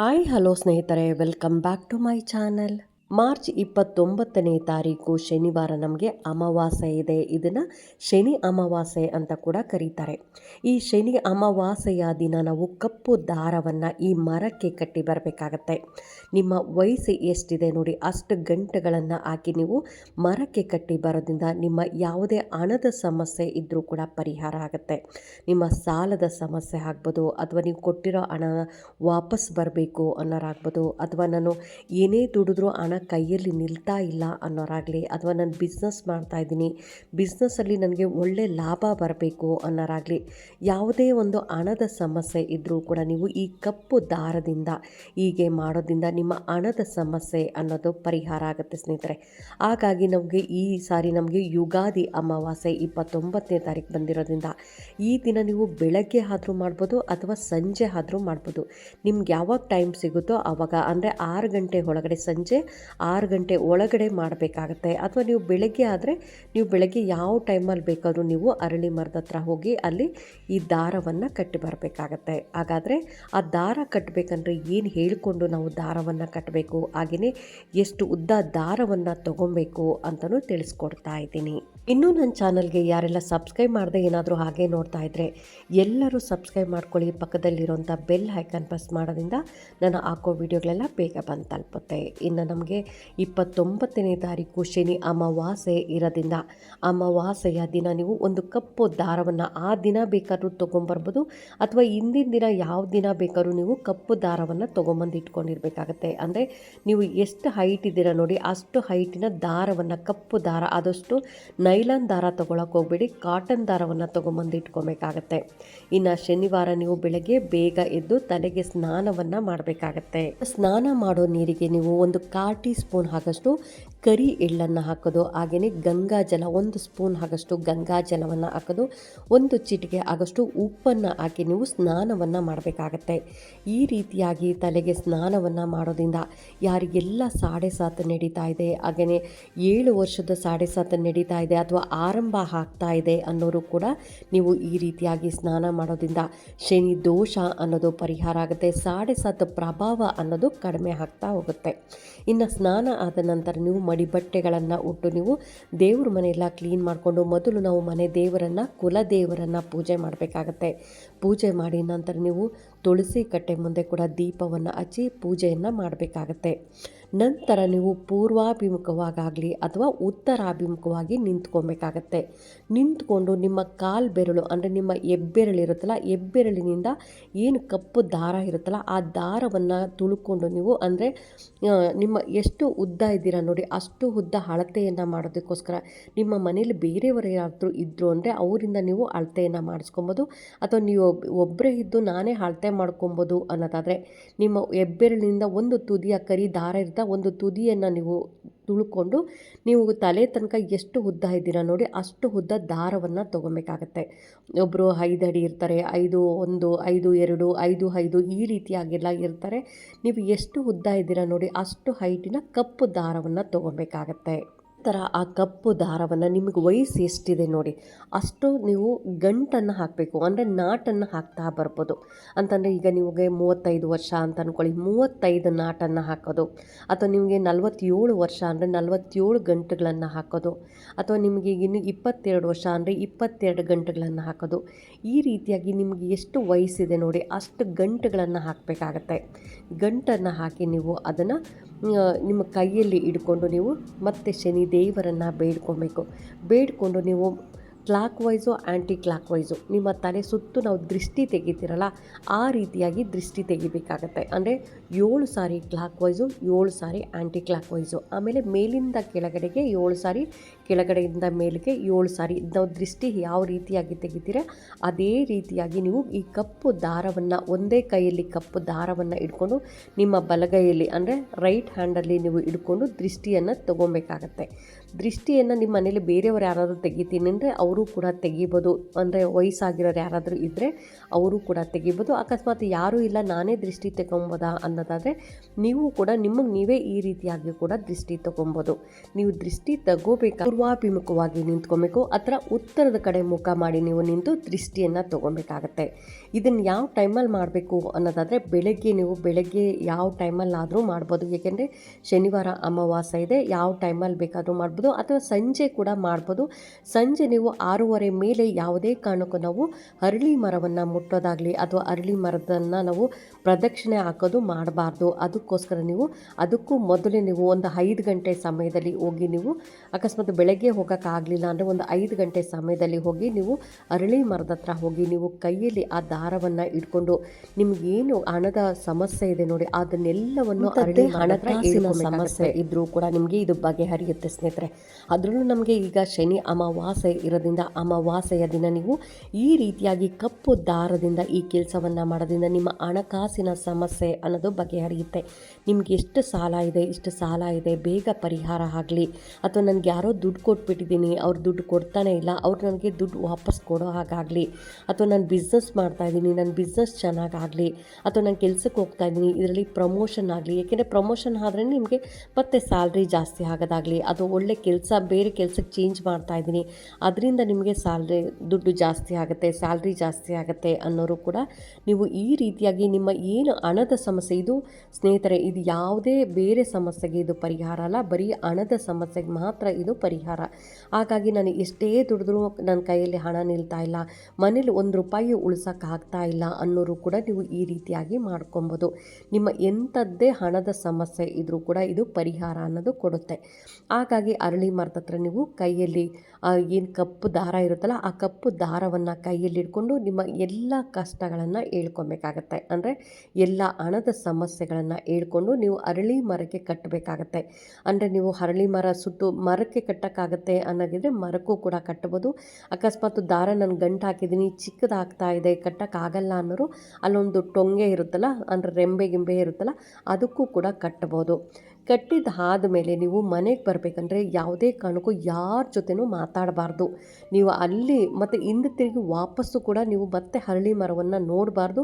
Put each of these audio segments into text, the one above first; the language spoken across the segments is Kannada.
ಹಾಯ್ ಹಲೋ ಸ್ನೇಹಿತರೆ welcome back to my channel March ಇಪ್ಪತ್ತೊಂಬತ್ತನೇ ತಾರೀಕು ಶನಿವಾರ ನಮಗೆ ಅಮಾವಾಸ್ಯೆ ಇದೆ. ಇದನ್ನು ಶನಿ ಅಮಾವಾಸ್ಯೆ ಅಂತ ಕೂಡ ಕರೀತಾರೆ. ಈ ಶನಿ ಅಮಾವಾಸ್ಯೆಯ ದಿನ ನಾವು ಕಪ್ಪು ದಾರವನ್ನು ಈ ಮರಕ್ಕೆ ಕಟ್ಟಿ ಬರಬೇಕಾಗತ್ತೆ. ನಿಮ್ಮ ವಯಸ್ಸು ಎಷ್ಟಿದೆ ನೋಡಿ, ಅಷ್ಟು ಗಂಟೆಗಳನ್ನು ಹಾಕಿ ನೀವು ಮರಕ್ಕೆ ಕಟ್ಟಿ ಬರೋದ್ರಿಂದ ನಿಮ್ಮ ಯಾವುದೇ ಹಣದ ಸಮಸ್ಯೆ ಇದ್ದರೂ ಕೂಡ ಪರಿಹಾರ ಆಗುತ್ತೆ. ನಿಮ್ಮ ಸಾಲದ ಸಮಸ್ಯೆ ಆಗ್ಬೋದು, ಅಥವಾ ನೀವು ಕೊಟ್ಟಿರೋ ಹಣ ವಾಪಸ್ ಬರಬೇಕು ಅನ್ನೋರಾಗ್ಬೋದು, ಅಥವಾ ನಾನು ಏನೇ ದುಡಿದ್ರೂ ಹಣ ಕೈಯಲ್ಲಿ ನಿಲ್ತಾ ಇಲ್ಲ ಅನ್ನೋರಾಗಲಿ, ಅಥವಾ ನಾನು ಬಿಸ್ನೆಸ್ ಮಾಡ್ತಾ ಇದ್ದೀನಿ, ಬಿಸ್ನೆಸ್ಸಲ್ಲಿ ನನಗೆ ಒಳ್ಳೆ ಲಾಭ ಬರಬೇಕು ಅನ್ನೋರಾಗಲಿ, ಯಾವುದೇ ಒಂದು ಹಣದ ಸಮಸ್ಯೆ ಇದ್ದರೂ ಕೂಡ ನೀವು ಈ ಕಪ್ಪು ದಾರದಿಂದ ಹೀಗೆ ಮಾಡೋದ್ರಿಂದ ನಿಮ್ಮ ಹಣದ ಸಮಸ್ಯೆ ಅನ್ನೋದು ಪರಿಹಾರ ಆಗುತ್ತೆ ಸ್ನೇಹಿತರೆ. ಹಾಗಾಗಿ ನಮಗೆ ಈ ಸಾರಿ ನಮಗೆ ಯುಗಾದಿ ಅಮಾವಾಸ್ಯೆ ಇಪ್ಪತ್ತೊಂಬತ್ತನೇ ತಾರೀಕು ಬಂದಿರೋದ್ರಿಂದ ಈ ದಿನ ನೀವು ಬೆಳಗ್ಗೆ ಆದರೂ ಮಾಡ್ಬೋದು ಅಥವಾ ಸಂಜೆ ಆದರೂ ಮಾಡ್ಬೋದು. ನಿಮ್ಗೆ ಯಾವಾಗ ಟೈಮ್ ಸಿಗುತ್ತೋ ಆವಾಗ ಅಂದರೆ ಆರು ಗಂಟೆ ಒಳಗಡೆ ಸಂಜೆ, ಆರು ಗಂಟೆ ಒಳಗಡೆ ಮಾಡಬೇಕಾಗತ್ತೆ. ಅಥವಾ ನೀವು ಬೆಳಗ್ಗೆ ಆದರೆ ನೀವು ಬೆಳಗ್ಗೆ ಯಾವ ಟೈಮಲ್ಲಿ ಬೇಕಾದರೂ ನೀವು ಅರಳಿ ಮರದ ಹತ್ರ ಹೋಗಿ ಅಲ್ಲಿ ಈ ದಾರವನ್ನು ಕಟ್ಟಿ ಬರಬೇಕಾಗತ್ತೆ. ಹಾಗಾದರೆ ಆ ದಾರ ಕಟ್ಟಬೇಕಂದ್ರೆ ಏನು ಹೇಳಿಕೊಂಡು ನಾವು ದಾರವನ್ನು ಕಟ್ಟಬೇಕು ಹಾಗೆಯೇ ಎಷ್ಟು ಉದ್ದ ದಾರವನ್ನು ತಗೊಬೇಕು ಅಂತಲೂ ತಿಳಿಸ್ಕೊಡ್ತಾ ಇದ್ದೀನಿ. ಇನ್ನೂ ನನ್ನ ಚಾನಲ್ಗೆ ಯಾರೆಲ್ಲ ಸಬ್ಸ್ಕ್ರೈಬ್ ಮಾಡದೆ ಏನಾದರೂ ಹಾಗೆ ನೋಡ್ತಾ ಇದ್ದರೆ ಎಲ್ಲರೂ ಸಬ್ಸ್ಕ್ರೈಬ್ ಮಾಡ್ಕೊಳ್ಳಿ. ಪಕ್ಕದಲ್ಲಿರುವಂಥ ಬೆಲ್ ಹೈಕನ್ ಪ್ರೆಸ್ ಮಾಡೋದ್ರಿಂದ ನಾನು ಹಾಕೋ ವಿಡಿಯೋಗಳೆಲ್ಲ ಬೇಗ ಬಂದು ತಲುಪುತ್ತೆ. ಇನ್ನು ನಮಗೆ ಇಪ್ಪತ್ತೊಂಬತ್ತನೇ ತಾರೀಕು ಶನಿ ಅಮಾವಾಸ್ಯೆ ಇರೋದ್ರಿಂದ ಅಮಾವಾಸ್ಯೆಯ ದಿನ ನೀವು ಒಂದು ಕಪ್ಪು ದಾರವನ್ನು ಆ ದಿನ ಬೇಕಾದರೂ ತೊಗೊಂಬರ್ಬೋದು, ಅಥವಾ ಹಿಂದಿನ ದಿನ ಯಾವ ದಿನ ಬೇಕಾದರೂ ನೀವು ಕಪ್ಪು ದಾರವನ್ನು ತೊಗೊಂಬಂದು ಇಟ್ಕೊಂಡಿರ್ಬೇಕಾಗತ್ತೆ. ಅಂದರೆ ನೀವು ಎಷ್ಟು ಹೈಟ್ ಇದ್ದೀರಾ ನೋಡಿ, ಅಷ್ಟು ಹೈಟಿನ ದಾರವನ್ನು, ಕಪ್ಪು ದಾರ ಆದಷ್ಟು ನೈಲಾನ್ ದಾರ ತೊಗೊಳಕ್ಕೆ ಹೋಗ್ಬೇಡಿ, ಕಾಟನ್ ದಾರವನ್ನು ತೊಗೊಂಬಂದು ಇಟ್ಕೊಬೇಕಾಗತ್ತೆ. ಇನ್ನು ಶನಿವಾರ ನೀವು ಬೆಳಗ್ಗೆ ಬೇಗ ಎದ್ದು ತಲೆಗೆ ಸ್ನಾನವನ್ನು ಮಾಡಬೇಕಾಗತ್ತೆ. ಸ್ನಾನ ಮಾಡೋ ನೀರಿಗೆ ನೀವು ಒಂದು ಕಾಲು ಟೀ ಸ್ಪೂನ್ ಆಗಷ್ಟು ಕರಿ ಎಳ್ಳನ್ನು ಹಾಕೋದು ಹಾಗೆಯೇ ಗಂಗಾ ಜಲ, ಒಂದು ಸ್ಪೂನ್ ಆಗಷ್ಟು ಗಂಗಾ ಜಲವನ್ನು ಹಾಕೋದು, ಒಂದು ಚಿಟಿಕೆ ಆಗಷ್ಟು ಉಪ್ಪನ್ನು ಹಾಕಿ ನೀವು ಸ್ನಾನವನ್ನು ಮಾಡಬೇಕಾಗತ್ತೆ. ಈ ರೀತಿಯಾಗಿ ತಲೆಗೆ ಸ್ನಾನವನ್ನು ಮಾಡೋದ್ರಿಂದ ಯಾರಿಗೆಲ್ಲ ಸಾಡೆ ಸಾತ್ ನಡೀತಾ ಇದೆ ಹಾಗೆಯೇ ಏಳು ವರ್ಷದ ಸಾಡೆ ಸಾತ್ ನಡೀತಾ ಇದೆ ಅಥವಾ ಆರಂಭ ಆಗ್ತಾ ಇದೆ ಅನ್ನೋರು ಕೂಡ ನೀವು ಈ ರೀತಿಯಾಗಿ ಸ್ನಾನ ಮಾಡೋದ್ರಿಂದ ಶನಿ ದೋಷ ಅನ್ನೋದು ಪರಿಹಾರ ಆಗುತ್ತೆ, ಸಾಡೆ ಸಾತು ಪ್ರಭಾವ ಅನ್ನೋದು ಕಡಿಮೆ ಆಗ್ತಾ ಹೋಗುತ್ತೆ. ಇನ್ನು ಸ್ನಾನ ಆದ ನಂತರ ನೀವು ಮಡಿ ಬಟ್ಟೆಗಳನ್ನು ಉಟ್ಟು ನೀವು ದೇವ್ರ ಮನೆಯೆಲ್ಲ ಕ್ಲೀನ್ ಮಾಡಿಕೊಂಡು ಮೊದಲು ನಾವು ಮನೆ ದೇವರನ್ನು ಕುಲದೇವರನ್ನು ಪೂಜೆ ಮಾಡಬೇಕಾಗತ್ತೆ. ಪೂಜೆ ಮಾಡಿ ನಂತರ ನೀವು ತುಳಸಿ ಕಟ್ಟೆ ಮುಂದೆ ಕೂಡ ದೀಪವನ್ನು ಹಚ್ಚಿ ಪೂಜೆಯನ್ನು ಮಾಡಬೇಕಾಗತ್ತೆ. ನಂತರ ನೀವು ಪೂರ್ವಾಭಿಮುಖವಾಗಲಿ ಅಥವಾ ಉತ್ತರಾಭಿಮುಖವಾಗಿ ನಿಂತ್ಕೊಬೇಕಾಗತ್ತೆ. ನಿಂತ್ಕೊಂಡು ನಿಮ್ಮ ಕಾಲು ಬೆರಳು ಅಂದರೆ ನಿಮ್ಮ ಹೆಬ್ಬೆರಳಿರುತ್ತಲ್ಲ ಹೆಬ್ಬೆರಳಿನಿಂದ ಏನು ಕಪ್ಪು ದಾರ ಇರುತ್ತಲ್ಲ, ಆ ದಾರವನ್ನು ತುಳ್ಕೊಂಡು ನೀವು ಅಂದರೆ ನಿಮ್ಮ ಎಷ್ಟು ಉದ್ದ ಇದ್ದೀರಾ ನೋಡಿ, ಅಷ್ಟು ಉದ್ದ ಅಳತೆಯನ್ನು ಮಾಡೋದಕ್ಕೋಸ್ಕರ ನಿಮ್ಮ ಮನೇಲಿ ಬೇರೆಯವರು ಯಾರಾದರೂ ಇದ್ದರು ಅಂದರೆ ಅವರಿಂದ ನೀವು ಅಳತೆಯನ್ನು ಮಾಡಿಸ್ಕೊಬೋದು. ಅಥವಾ ನೀವು ಒಬ್ಬರೇ ಇದ್ದು ನಾನೇ ಅಳತೆ ಮಾಡ್ಕೊಬೋದು ಅನ್ನೋದಾದರೆ ನಿಮ್ಮ ಹೆಬ್ಬೆರಳಿನಿಂದ ಒಂದು ತುದಿಯ ಕರಿ ದಾರ ಇರ್ತಾ ಒಂದು ತುದಿಯನ್ನು ನೀವು ತುಳ್ಕೊಂಡು ನೀವು ತಲೆ ತನಕ ಎಷ್ಟು ಉದ್ದ ಇದ್ದೀರಾ ನೋಡಿ ಅಷ್ಟು ಉದ್ದ ದಾರವನ್ನು ತೊಗೊಬೇಕಾಗತ್ತೆ. ಒಬ್ಬರು ಐದು ಅಡಿ ಇರ್ತಾರೆ, ಐದು, ಒಂದು, ಐದು, ಎರಡು, ಐದು ಐದು ಈ ರೀತಿಯಾಗೆಲ್ಲ ಇರ್ತಾರೆ. ನೀವು ಎಷ್ಟು ಉದ್ದ ಇದ್ದೀರಾ ನೋಡಿ ಅಷ್ಟು ಹೈಟಿನ ಕಪ್ಪು ದಾರವನ್ನು ತೊಗೊಬೇಕಾಗತ್ತೆ. ಥರ ಆ ಕಪ್ಪು ದಾರವನ್ನು ನಿಮಗೆ ವಯಸ್ಸು ಎಷ್ಟಿದೆ ನೋಡಿ. ಅಷ್ಟು ನೀವು ಗಂಟನ್ನು ಹಾಕಬೇಕು. ಅಂದರೆ ನಾಟನ್ನು ಹಾಕ್ತಾ ಬರ್ಬೋದು. ಅಂತಂದರೆ ಈಗ ನಿಮಗೆ ಮೂವತ್ತೈದು ವರ್ಷ ಅಂತ ಅಂದ್ಕೊಳ್ಳಿ ಮೂವತ್ತೈದು ನಾಟನ್ನು ಹಾಕೋದು. ಅಥವಾ ನಿಮಗೆ ನಲವತ್ತೇಳು ವರ್ಷ ಅಂದರೆ ನಲವತ್ತೇಳು ಗಂಟೆಗಳನ್ನು ಹಾಕೋದು. ಅಥವಾ ನಿಮಗೆ ಇನ್ನು ಇಪ್ಪತ್ತೆರಡು ವರ್ಷ ಅಂದರೆ ಇಪ್ಪತ್ತೆರಡು ಗಂಟೆಗಳನ್ನು ಹಾಕೋದು. ಈ ರೀತಿಯಾಗಿ ನಿಮಗೆ ಎಷ್ಟು ವಯಸ್ಸಿದೆ ನೋಡಿ ಅಷ್ಟು ಗಂಟೆಗಳನ್ನು ಹಾಕಬೇಕಾಗತ್ತೆ. ಗಂಟನ್ನು ಹಾಕಿ ನೀವು ಅದನ್ನು ನಿಮ್ಮ ಕೈಯಲ್ಲಿ ಇಟ್ಕೊಂಡು ನೀವು ಮತ್ತೆ ಶನಿ ದೇವರನ್ನು ಬೇಡ್ಕೊಬೇಕು. ಬೇಡಿಕೊಂಡು ನೀವು clockwise anticlockwise ನಿಮ್ಮ ತಲೆ ಸುತ್ತು ನಾವು ದೃಷ್ಟಿ ತೆಗಿತೀರಲ್ಲ, ಆ ರೀತಿಯಾಗಿ ದೃಷ್ಟಿ ತೆಗಿಬೇಕಾಗತ್ತೆ. ಅಂದರೆ ಏಳು ಸಾರಿ ಕ್ಲಾಕ್ ವೈಸು ಏಳು ಸಾರಿ ಆ್ಯಂಟಿ ಕ್ಲಾಕ್ ವೈಸು ಆಮೇಲೆ ಮೇಲಿಂದ ಕೆಳಗಡೆಗೆ ಏಳು ಸಾರಿ, ಕೆಳಗಡೆಯಿಂದ ಮೇಲಿಗೆ ಏಳು ಸಾರಿ. ನಾವು ದೃಷ್ಟಿ ಯಾವ ರೀತಿಯಾಗಿ ತೆಗಿತೀರ, ಅದೇ ರೀತಿಯಾಗಿ ನೀವು ಈ ಕಪ್ಪು ದಾರವನ್ನು, ಒಂದೇ ಕೈಯಲ್ಲಿ ಕಪ್ಪು ದಾರವನ್ನು ಇಟ್ಕೊಂಡು ನಿಮ್ಮ ಬಲಗೈಯಲ್ಲಿ, ಅಂದರೆ ರೈಟ್ ಹ್ಯಾಂಡಲ್ಲಿ ನೀವು ಇಟ್ಕೊಂಡು ದೃಷ್ಟಿಯನ್ನು ತೊಗೊಬೇಕಾಗತ್ತೆ. ದೃಷ್ಟಿಯನ್ನು ನಿಮ್ಮ ಮನೇಲಿ ಬೇರೆಯವರು ಯಾರಾದರೂ ತೆಗಿತೀನಿ ಅಂದರೆ ಅವರು ಕೂಡ ತೆಗಿಬೋದು. ಅಂದರೆ ವಯಸ್ಸಾಗಿರೋರು ಯಾರಾದರೂ ಇದ್ದರೆ ಅವರು ಕೂಡ ತೆಗಿಬೋದು. ಅಕಸ್ಮಾತ್ ಯಾರೂ ಇಲ್ಲ, ನಾನೇ ದೃಷ್ಟಿ ತಗೊಬೋದಾ ಅನ್ನೋದಾದರೆ ನೀವು ಕೂಡ ನಿಮಗೆ ನೀವೇ ಈ ರೀತಿಯಾಗಿ ಕೂಡ ದೃಷ್ಟಿ ತಗೊಬೋದು ನೀವು ದೃಷ್ಟಿ ತಗೋಬೇಕು? ಪೂರ್ವಾಭಿಮುಖವಾಗಿ ನಿಂತ್ಕೊಬೇಕು. ಅಥವಾ ಉತ್ತರದ ಕಡೆ ಮುಖ ಮಾಡಿ ನೀವು ನಿಂತು ದೃಷ್ಟಿಯನ್ನು ತಗೊಬೇಕಾಗತ್ತೆ ಇದನ್ನು ಯಾವ ಟೈಮಲ್ಲಿ ಮಾಡಬೇಕು ಅನ್ನೋದಾದರೆ ಬೆಳಗ್ಗೆ ನೀವು ಬೆಳಗ್ಗೆ ಯಾವ ಟೈಮಲ್ಲಾದರೂ ಮಾಡ್ಬೋದು. ಏಕೆಂದರೆ ಶನಿವಾರ ಅಮಾವಾಸ್ಯೆ ಇದೆ. ಯಾವ ಟೈಮಲ್ಲಿ ಬೇಕಾದರೂ ಮಾಡ್ಬೋದು. ಅಥವಾ ಸಂಜೆ ಕೂಡ ಮಾಡ್ಬೋದು. ಸಂಜೆ ನೀವು ಆರೂವರೆ ಮೇಲೆ ಯಾವುದೇ ಕಾರಣಕ್ಕೂ ನಾವು ಅರಳಿ ಮರವನ್ನು ಮುಟ್ಟೋದಾಗಲಿ ಅಥವಾ ಅರಳಿ ಮರದನ್ನು ನಾವು ಪ್ರದಕ್ಷಿಣೆ ಹಾಕೋದು ಮಾಡಬಾರ್ದು. ಅದಕ್ಕೋಸ್ಕರ ನೀವು ಅದಕ್ಕೂ ಮೊದಲೇ ನೀವು ಒಂದು ಐದು ಗಂಟೆ ಸಮಯದಲ್ಲಿ ಹೋಗಿ ನೀವು ಅಕಸ್ಮಾತ್ ಬೆಳಗ್ಗೆ ಹೋಗೋಕ್ಕಾಗಲಿಲ್ಲ ಅಂದರೆ ಒಂದು ಐದು ಗಂಟೆ ಸಮಯದಲ್ಲಿ ಹೋಗಿ ನೀವು ಅರಳಿ ಮರದ ಹತ್ರ ಹೋಗಿ ನೀವು ಕೈಯಲ್ಲಿ ಆ ದಾರವನ್ನು ಇಟ್ಕೊಂಡು ನಿಮಗೇನು ಹಣದ ಸಮಸ್ಯೆ ಇದೆ ನೋಡಿ ಅದನ್ನೆಲ್ಲವನ್ನು ಅರಳಿ ಹಣದ ಸಮಸ್ಯೆ ಇದ್ರೂ ಕೂಡ ನಿಮಗೆ ಇದು ಬಗೆಹರಿಯುತ್ತೆ ಸ್ನೇಹಿತರೆ. ಅದರಲ್ಲೂ ನಮಗೆ ಈಗ ಶನಿ ಅಮಾವಾಸ್ಯೆ ಇರೋದ್ರಿಂದ ಅಮಾವಾಸ್ಯೆಯ ದಿನ ನೀವು ಈ ರೀತಿಯಾಗಿ ಕಪ್ಪು ದಾರದಿಂದ ಈ ಕೆಲಸವನ್ನು ಮಾಡೋದ್ರಿಂದ ನಿಮ್ಮ ಹಣಕಾಸಿನ ಸಮಸ್ಯೆ ಅನ್ನೋದು ಬಗೆಹರಿಯುತ್ತೆ. ನಿಮ್ಗೆ ಎಷ್ಟು ಸಾಲ ಇದೆ, ಇಷ್ಟು ಸಾಲ ಇದೆ, ಬೇಗ ಪರಿಹಾರ ಆಗಲಿ. ಅಥವಾ ನನಗೆ ಯಾರೋ ದುಡ್ಡು ಕೊಟ್ಬಿಟ್ಟಿದ್ದೀನಿ, ಅವ್ರು ದುಡ್ಡು ಕೊಡ್ತಾನೆ ಇಲ್ಲ, ಅವ್ರು ನನಗೆ ದುಡ್ಡು ವಾಪಸ್ ಕೊಡೋ ಹಾಗಾಗಲಿ ಅಥವಾ ನಾನು ಬಿಸ್ನೆಸ್ ಮಾಡ್ತಾ ಇದ್ದೀನಿ, ನನ್ನ ಬಿಸ್ನೆಸ್ ಚೆನ್ನಾಗಾಗಲಿ ಅಥವಾ ನಾನು ಕೆಲಸಕ್ಕೆ ಹೋಗ್ತಾ ಇದ್ದೀನಿ, ಇದರಲ್ಲಿ ಪ್ರಮೋಷನ್ ಆಗಲಿ. ಏಕೆಂದರೆ ಪ್ರಮೋಷನ್ ಆದ್ರೆ ನಿಮಗೆ ಮತ್ತೆ ಸ್ಯಾಲ್ರಿ ಜಾಸ್ತಿ ಆಗೋದಾಗಲಿ, ಅದು ಒಳ್ಳೆ ಕೆಲಸ, ಬೇರೆ ಕೆಲಸಕ್ಕೆ ಚೇಂಜ್ ಮಾಡ್ತಾ ಇದ್ದೀನಿ. ಅದರಿಂದ ನಿಮಗೆ ಸ್ಯಾಲ್ರಿ ದುಡ್ಡು ಜಾಸ್ತಿ ಆಗುತ್ತೆ ಸ್ಯಾಲ್ರಿ ಜಾಸ್ತಿ ಆಗುತ್ತೆ ಅನ್ನೋರು ಕೂಡ ನೀವು ಈ ರೀತಿಯಾಗಿ ನಿಮ್ಮ ಏನು ಹಣದ ಸಮಸ್ಯೆ, ಇದು ಸ್ನೇಹಿತರೆ, ಇದು ಯಾವುದೇ ಬೇರೆ ಸಮಸ್ಯೆಗೆ ಇದು ಪರಿಹಾರ ಅಲ್ಲ, ಬರೀ ಹಣದ ಸಮಸ್ಯೆಗೆ ಮಾತ್ರ ಇದು ಪರಿಹಾರ. ಹಾಗಾಗಿ ನಾನು ಎಷ್ಟೇ ದುಡಿದ್ರೂ ನನ್ನ ಕೈಯಲ್ಲಿ ಹಣ ನಿಲ್ತಾ ಇಲ್ಲ, ಮನೇಲಿ ಒಂದು ರೂಪಾಯಿ ಉಳಿಸೋಕ್ಕಾಗ್ತಾ ಇಲ್ಲ ಅನ್ನೋರು ಕೂಡ ನೀವು ಈ ರೀತಿಯಾಗಿ ಮಾಡ್ಕೊಬೋದು. ನಿಮ್ಮ ಎಂಥದ್ದೇ ಹಣದ ಸಮಸ್ಯೆ ಇದ್ರೂ ಕೂಡ ಇದು ಪರಿಹಾರ ಅನ್ನೋದು ಕೊಡುತ್ತೆ. ಹಾಗಾಗಿ ಅರಳಿ ಮರದ ಹತ್ರ ನೀವು ಕೈಯಲ್ಲಿ ಏನು ಕಪ್ಪು ದಾರ ಇರುತ್ತಲ್ಲ, ಆ ಕಪ್ಪು ದಾರವನ್ನು ಕೈಯಲ್ಲಿ ಇಟ್ಕೊಂಡು ನಿಮ್ಮ ಎಲ್ಲ ಕಷ್ಟಗಳನ್ನು ಹೇಳ್ಕೊಬೇಕಾಗತ್ತೆ. ಅಂದರೆ ಎಲ್ಲ ಹಣದ ಸಮಸ್ಯೆಗಳನ್ನು ಹೇಳ್ಕೊಂಡು ನೀವು ಅರಳಿ ಮರಕ್ಕೆ ಕಟ್ಟಬೇಕಾಗತ್ತೆ. ಅಂದರೆ ನೀವು ಅರಳಿ ಮರ ಸುಟ್ಟು ಮರಕ್ಕೆ ಕಟ್ಟೋಕ್ಕಾಗತ್ತೆ ಅನ್ನೋದಿದ್ರೆ ಮರಕ್ಕೂ ಕೂಡ ಕಟ್ಟಬೋದು. ಅಕಸ್ಮಾತ್ ದಾರ ನಾನು ಗಂಟು ಹಾಕಿದ್ದೀನಿ ಚಿಕ್ಕದಾಗ್ತಾ ಇದೆ, ಕಟ್ಟೋಕ್ಕಾಗಲ್ಲ ಅನ್ನೋರು ಅಲ್ಲೊಂದು ಟೊಂಗೆ ಇರುತ್ತಲ್ಲ, ಅಂದರೆ ರೆಂಬೆ ಗಿಂಬೆ ಇರುತ್ತಲ್ಲ, ಅದಕ್ಕೂ ಕೂಡ ಕಟ್ಬೋದು ಕಟ್ಟಿದ ಮೇಲೆ ನೀವು ಮನೆಗೆ ಬರಬೇಕಂದ್ರೆ ಯಾವುದೇ ಕಾರಣಕ್ಕೂ ಯಾರ ಜೊತೆನೂ ಮಾತಾಡಬಾರ್ದು. ನೀವು ಅಲ್ಲಿ ಮತ್ತು ಹಿಂದೆ ತಿರುಗಿ ವಾಪಸ್ಸು ಕೂಡ ನೀವು ಮತ್ತೆ ಹರಳಿ ಮರವನ್ನು ನೋಡಬಾರ್ದು,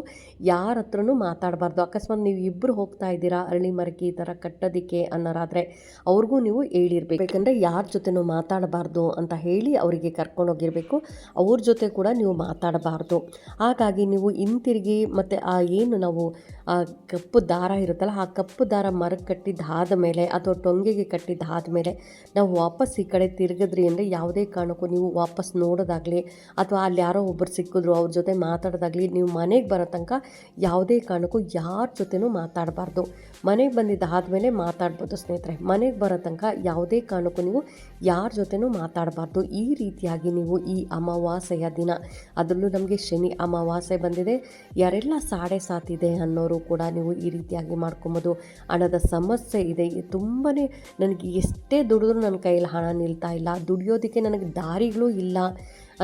ಯಾರ ಹತ್ರನೂ ಮಾತಾಡಬಾರ್ದು. ಅಕಸ್ಮಾತ್ ನೀವು ಇಬ್ಬರು ಹೋಗ್ತಾ ಇದ್ದೀರಾ ಅರಳಿ ಮರಕ್ಕೆ ಈ ಥರ ಕಟ್ಟೋದಕ್ಕೆ ಅನ್ನೋರಾದರೆ ಅವ್ರಿಗೂ ನೀವು ಹೇಳಿರ್ಬೇಕು. ಯಾಕಂದರೆ ಯಾರ ಜೊತೆನೂ ಮಾತಾಡಬಾರ್ದು ಅಂತ ಹೇಳಿ ಅವರಿಗೆ ಕರ್ಕೊಂಡೋಗಿರಬೇಕು ಅವ್ರ ಜೊತೆ ಕೂಡ ನೀವು ಮಾತಾಡಬಾರ್ದು. ಹಾಗಾಗಿ ನೀವು ಹಿಂತಿರುಗಿ ಮತ್ತು ಆ ಏನು ನಾವು ಆ ಕಪ್ಪು ದಾರ ಇರುತ್ತಲ್ಲ, ಆ ಕಪ್ಪು ದಾರ ಮರಕ್ಕೆ ಕಟ್ಟಿದ್ದಾದ ಮೇಲೆ ಅಥವಾ ಟೊಂಗೆಗೆ ಕಟ್ಟಿದ್ದಾದ ಮೇಲೆ ನಾವು ವಾಪಸ್ ಈ ಕಡೆ ತಿರುಗಿದ್ರಿ ಅಂದರೆ ಯಾವುದೇ ಕಾರಣಕ್ಕೂ ನೀವು ವಾಪಸ್ ನೋಡೋದಾಗಲಿ ಅಥವಾ ಅಲ್ಲಿ ಯಾರೋ ಒಬ್ಬರು ಸಿಕ್ಕಿದ್ರು ಅವ್ರ ಜೊತೆ ಮಾತಾಡೋದಾಗಲಿ ನೀವು ಮನೆಗೆ ಬರೋ ತನಕ ಯಾವುದೇ ಕಾರಣಕ್ಕೂ ಯಾರ ಜೊತೆನೂ ಮಾತಾಡಬಾರ್ದು. ಮನೆಗೆ ಬಂದಿದ್ದಾದಮೇಲೆ ಮಾತಾಡ್ಬೋದು ಸ್ನೇಹಿತರೆ. ಮನೆಗೆ ಬರೋ ತನಕ ಯಾವುದೇ ಕಾರಣಕ್ಕೂ ನೀವು ಯಾರ ಜೊತೆನೂ ಮಾತಾಡಬಾರ್ದು. ಈ ರೀತಿಯಾಗಿ ನೀವು ಈ ಅಮಾವಾಸ್ಯೆಯ ದಿನ, ಅದರಲ್ಲೂ ನಮಗೆ ಶನಿ ಅಮಾವಾಸ್ಯೆ ಬಂದಿದೆ. ಯಾರೆಲ್ಲ ಸಾಡೆ ಸಾತಿದೆ ಅನ್ನೋರು ಕೂಡ ನೀವು ಈ ರೀತಿಯಾಗಿ ಮಾಡ್ಕೊಬೋದು. ಹಣದ ಸಮಸ್ಯೆ ಇದೆ. ತುಂಬಾ ನನಗೆ ಎಷ್ಟೇ ದುಡಿದ್ರೂ ನನ್ನ ಕೈಯಲ್ಲಿ ಹಣ ನಿಲ್ತಾ ಇಲ್ಲ. ದುಡಿಯೋದಕ್ಕೆ ನನಗೆ ದಾರಿಗಳು ಇಲ್ಲ.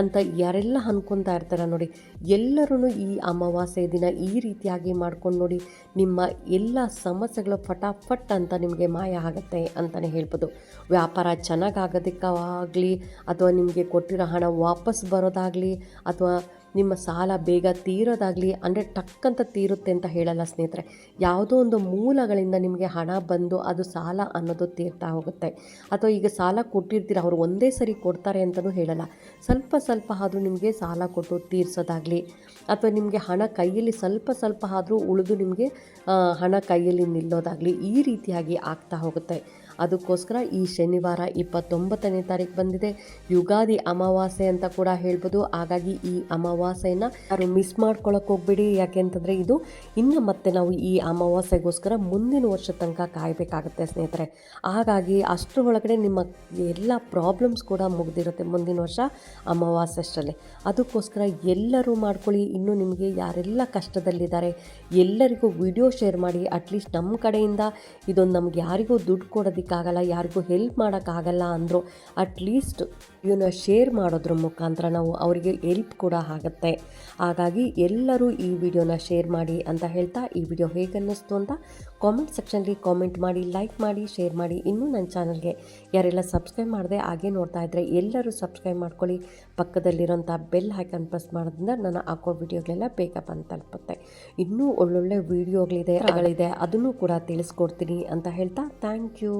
ಅಂತ ಯಾರೆಲ್ಲ ಅನ್ಕೊತಾ ಇರ್ತಾರೆ ನೋಡಿ ಎಲ್ಲರೂ ಈ ಅಮಾವಾಸ್ಯೆ ದಿನ ಈ ರೀತಿಯಾಗಿ ಮಾಡ್ಕೊಂಡು ನೋಡಿ, ನಿಮ್ಮ ಎಲ್ಲ ಸಮಸ್ಯೆಗಳು ಫಟಾಫಟ್ ಅಂತ ನಿಮಗೆ ಮಾಯ ಆಗುತ್ತೆ ಅಂತಲೇ ಹೇಳ್ಬೋದು. ವ್ಯಾಪಾರ ಚೆನ್ನಾಗಾಗೋದಕ್ಕಾಗಲಿ, ಅಥವಾ ನಿಮಗೆ ಕೊಟ್ಟಿರೋ ಹಣ ವಾಪಸ್ ಬರೋದಾಗಲಿ, ಅಥವಾ ನಿಮ್ಮ ಸಾಲ ಬೇಗ ತೀರೋದಾಗಲಿ, ಅಂದರೆ ಟಕ್ ಅಂತ ತೀರುತ್ತೆ ಅಂತ ಹೇಳಲ್ಲ ಸ್ನೇಹಿತರೆ. ಯಾವುದೋ ಒಂದು ಮೂಲಗಳಿಂದ ನಿಮಗೆ ಹಣ ಬಂದು ಅದು ಸಾಲ ಅನ್ನೋದು ತೀರ್ತಾ ಹೋಗುತ್ತೆ. ಅಥವಾ ಈಗ ಸಾಲ ಕೊಟ್ಟಿರ್ತೀರ, ಅವರು ಒಂದೇ ಸರಿ ಕೊಡ್ತಾರೆ ಅಂತಲೂ ಹೇಳಲ್ಲ. ಸ್ವಲ್ಪ ಸ್ವಲ್ಪ ಆದರೂ ನಿಮಗೆ ಸಾಲ ಕೊಟ್ಟು ತೀರಿಸೋದಾಗಲಿ, ಅಥವಾ ನಿಮಗೆ ಹಣ ಕೈಯಲ್ಲಿ ಸ್ವಲ್ಪ ಸ್ವಲ್ಪ ಆದರೂ ಉಳಿದು ನಿಮಗೆ ಹಣ ಕೈಯಲ್ಲಿ ನಿಲ್ಲೋದಾಗಲಿ ಈ ರೀತಿಯಾಗಿ ಆಗ್ತಾ ಹೋಗುತ್ತೆ. ಅದಕ್ಕೋಸ್ಕರ ಈ ಶನಿವಾರ ಇಪ್ಪತ್ತೊಂಬತ್ತನೇ ತಾರೀಕು ಬಂದಿದೆ. ಯುಗಾದಿ ಅಮಾವಾಸ್ಯೆ ಅಂತ ಕೂಡ ಹೇಳ್ಬೋದು. ಹಾಗಾಗಿ ಈ ಅಮಾವಾಸ್ಯೆಯನ್ನು ಯಾರು ಮಿಸ್ ಮಾಡ್ಕೊಳಕ್ಕೆ ಹೋಗ್ಬೇಡಿ. ಯಾಕೆಂತಂದರೆ ಇದು ಇನ್ನು ಮತ್ತೆ ನಾವು ಈ ಅಮಾವಾಸ್ಯೆಗೋಸ್ಕರ ಮುಂದಿನ ವರ್ಷ ತನಕ ಕಾಯಬೇಕಾಗುತ್ತೆ ಸ್ನೇಹಿತರೆ. ಹಾಗಾಗಿ ಅಷ್ಟರ ಒಳಗಡೆ ನಿಮ್ಮ ಎಲ್ಲ ಪ್ರಾಬ್ಲಮ್ಸ್ ಕೂಡ ಮುಗ್ದಿರುತ್ತೆ ಮುಂದಿನ ವರ್ಷ ಅಮಾವಾಸ್ಯೆ ಅದಕ್ಕೋಸ್ಕರ ಎಲ್ಲರೂ ಮಾಡ್ಕೊಳ್ಳಿ. ಇನ್ನು ನಿಮಗೆ ಯಾರೆಲ್ಲ ಕಷ್ಟದಲ್ಲಿದ್ದಾರೆ, ಎಲ್ಲರಿಗೂ ವಿಡಿಯೋ ಶೇರ್ ಮಾಡಿ. ಅಟ್ಲೀಸ್ಟ್ ನಮ್ಮ ಕಡೆಯಿಂದ ಇದೊಂದು ನಮ್ಗೆ ಯಾರಿಗೂ ದುಡ್ಡು ಕೊಡೋದಕ್ಕಾಗಲ್ಲ ಯಾರಿಗೂ ಹೆಲ್ಪ್ ಮಾಡೋಕ್ಕಾಗಲ್ಲ ಅಂದರೂ ಅಟ್ಲೀಸ್ಟ್ ಇವನ್ನ ಶೇರ್ ಮಾಡೋದ್ರ ಮುಖಾಂತರ ನಾವು ಅವರಿಗೆ ಹೆಲ್ಪ್ ಕೂಡ ಆಗುತ್ತೆ. ಹಾಗಾಗಿ ಎಲ್ಲರೂ ಈ ವಿಡಿಯೋನ ಶೇರ್ ಮಾಡಿ ಅಂತ ಹೇಳ್ತಾ ಈ ವಿಡಿಯೋ ಹೇಗೆ ಅನ್ನಿಸ್ತು ಅಂತ ಕಾಮೆಂಟ್ ಸೆಕ್ಷನ್ಗೆ ಕಾಮೆಂಟ್ ಮಾಡಿ ಲೈಕ್ ಮಾಡಿ ಶೇರ್ ಮಾಡಿ. ಇನ್ನೂ ನನ್ನ ಚಾನಲ್ಗೆ ಯಾರೆಲ್ಲ ಸಬ್ಸ್ಕ್ರೈಬ್ ಮಾಡಿದೆ ಹಾಗೆ ನೋಡ್ತಾ ಇದ್ದರೆ ಎಲ್ಲರೂ ಸಬ್ಸ್ಕ್ರೈಬ್ ಮಾಡ್ಕೊಳ್ಳಿ. ಪಕ್ಕದಲ್ಲಿರೋಂಥ ಬೆಲ್ ಹಾಕನ್ ಪ್ರೆಸ್ ಮಾಡೋದ್ರಿಂದ ನಾನು ಹಾಕೋ ವಿಡಿಯೋಗಳೆಲ್ಲ ಬೇಗ ಬಂದು ತಲುಪುತ್ತೆ. ಇನ್ನೂ ಒಳ್ಳೊಳ್ಳೆ ವೀಡಿಯೋಗಳಿದೆ ಗಳಿದೆ ಅದನ್ನು ಕೂಡ ತಿಳಿಸ್ಕೊಡ್ತೀನಿ ಅಂತ ಹೇಳ್ತಾ ಥ್ಯಾಂಕ್ ಯು